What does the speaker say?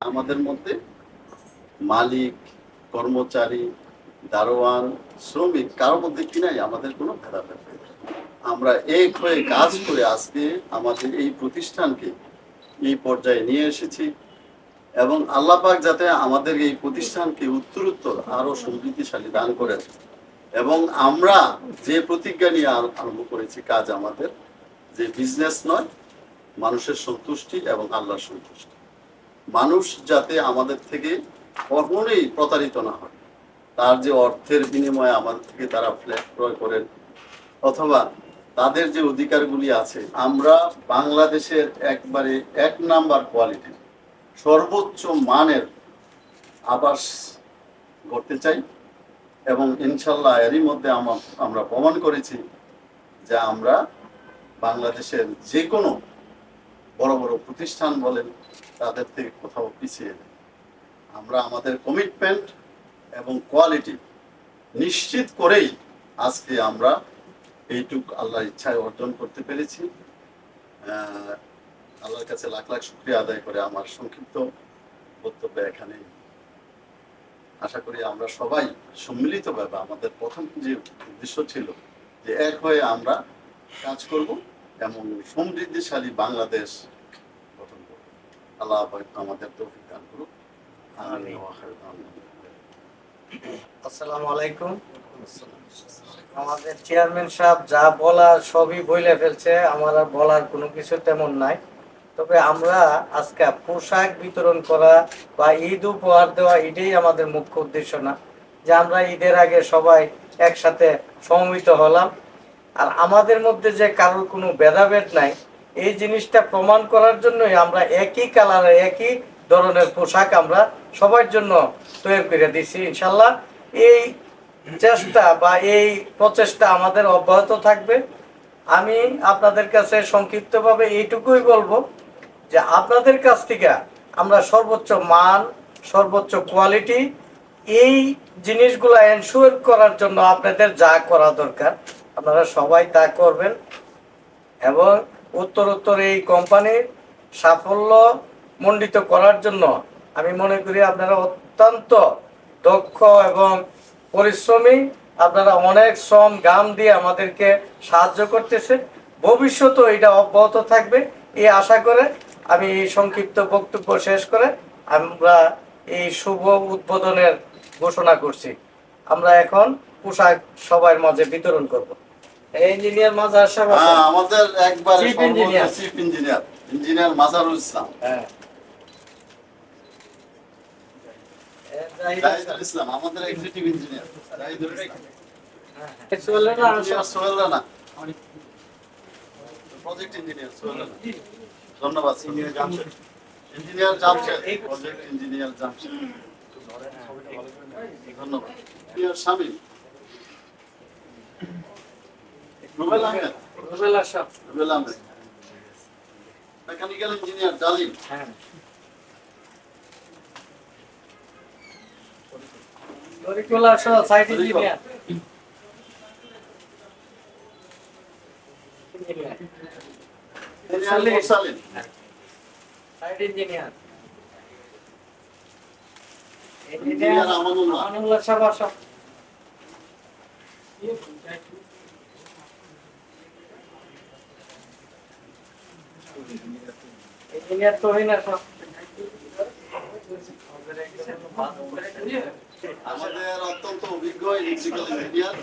আমাদের মধ্যে মালিক, কর্মচারী, দারোয়ান, শ্রমিক, কারোর মধ্যে কি নাই, আমাদের কোনো ভেদাভেদ। আমরা এক হয়ে কাজ করে আজকে আমাদের এই প্রতিষ্ঠানকে এই পর্যায়ে নিয়ে এসেছি এবং আল্লাহ পাক যাতে আমাদের এই প্রতিষ্ঠানকে উত্তরোত্তর আরও সমৃদ্ধিশালী দান করেন এবং আমরা যে প্রতিজ্ঞা নিয়ে আর- আরম্ভ করেছি কাজ আমাদের, যে বিজনেস নয়, মানুষের সন্তুষ্টি এবং আল্লাহর সন্তুষ্টি মানুষ যাতে আমাদের থেকে কখনোই প্রতারিত না হয়। তার যে অর্থের বিনিময়ে আমাদের থেকে তারা ফ্ল্যাট ক্রয় করেন, অথবা তাদের যে অধিকারগুলি আছে, আমরা বাংলাদেশের একবারে এক নাম্বার কোয়ালিটি, সর্বোচ্চ মানের আবাস করতে চাই এবং ইনশাল্লাহ এরই মধ্যে আমা- আমরা প্রমাণ করেছি যে আমরা বাংলাদেশের যে কোনো বড় বড় প্রতিষ্ঠান বলেন, তাদের থেকে কোথাও পিছিয়ে নেই। আমরা আমাদের কমিটমেন্ট এবং কোয়ালিটি নিশ্চিত করেই আজকে আমরা এইটুক আল্লাহর ইচ্ছায় অর্জন করতে পেরেছি। আল্লাহর কাছে লাখ লাখ শুক্রিয়া আদায় করে আমার সংক্ষিপ্ত বক্তব্য এখানে আশা করি আমরা সবাই সম্মিলিতভাবে আমাদের প্রথম যে উদ্দেশ্য ছিল যে এক হয়ে আমরা কাজ করব। এবং সমৃদ্ধিশালী বাংলাদেশ গঠন করব আল্লাহ আমাদের তৌফিক দান করুক। আসসালামু আলাইকুম। আমাদের চেয়ারম্যান সাহেব যা বলার সবই বলে ফেলছে আমার আর বলার কোনো কিছু তেমন নাই। তবে আমরা আজকে পোশাক বিতরণ করা বা ঈদ উপহার দেওয়া এটাই আমাদের মুখ্য উদ্দেশ্য না। যে আমরা ঈদের আগে সবাই একসাথে সমবেত হলাম। আর আমাদের মধ্যে যে কারোর কোনো ভেদাভেদ নাই, এই জিনিসটা প্রমাণ করার জন্যই আমরা একই কালারে একই ধরনের পোশাক আমরা সবার জন্য তৈরি করে দিছি ইনশাল্লাহ। এই চেষ্টা বা এই প্রচেষ্টা আমাদের অব্যাহত থাকবে। আমি আপনাদের কাছে সংক্ষিপ্তভাবে এইটুকুই বলব যে আপনাদের কাছ থেকে আমরা সর্বোচ্চ মান, সর্বোচ্চ কোয়ালিটি এই জিনিসগুলো এনশিওর করার জন্য আপনাদের যা করা দরকার। আপনারা সবাই তা করবেন এবং উত্তর উত্তর এই কোম্পানির সাফল্য মণ্ডিত করার জন্য আমি মনে করি আপনারা অত্যন্ত দক্ষ এবং পরিশ্রমী। আপনারা অনেক শ্রম, গাম দিয়ে আমাদেরকে সাহায্য করতেছে ভবিষ্যতেও এটা অব্যাহত থাকবে। এই আশা করে আমি এই সংক্ষিপ্ত বক্তব্য শেষ করে আমরা এই শুভ উদ্বোধনের ঘোষণা করছি। আমরা এখন পোশাক সবার মাঝে বিতরণ করব। ইঞ্জিনিয়ার মাজার সাহেব হ্যাঁ, আমাদের একবার Chief engineer. Chief engineer engineer Mazharul Islam. হ্যাঁ। জাহিদুল ইসলাম আমাদের এক্সিকিউটিভ ইঞ্জিনিয়ার জাহিদুল ইসলাম। আছেন। চলে না, engineer Sohel project engineer Sohel ধন্যবাদ engineer Jamshed. Engineer Jamshed project engineer Jamshed. ধন্যবাদ। Engineer Rubel Ahmed. Rubel Ashraf. Rubel Ahmed. Mechanical engineer Dalim. হ্যাঁ। Tarikul Ashraf, site engineer. Engineer. Engineer site engineer. Engineer Amanullah. Amanullah Saheb Ashraf. Engineer Tohin Ashraf. আমাদের অত্যন্ত অভিজ্ঞ electrical engineer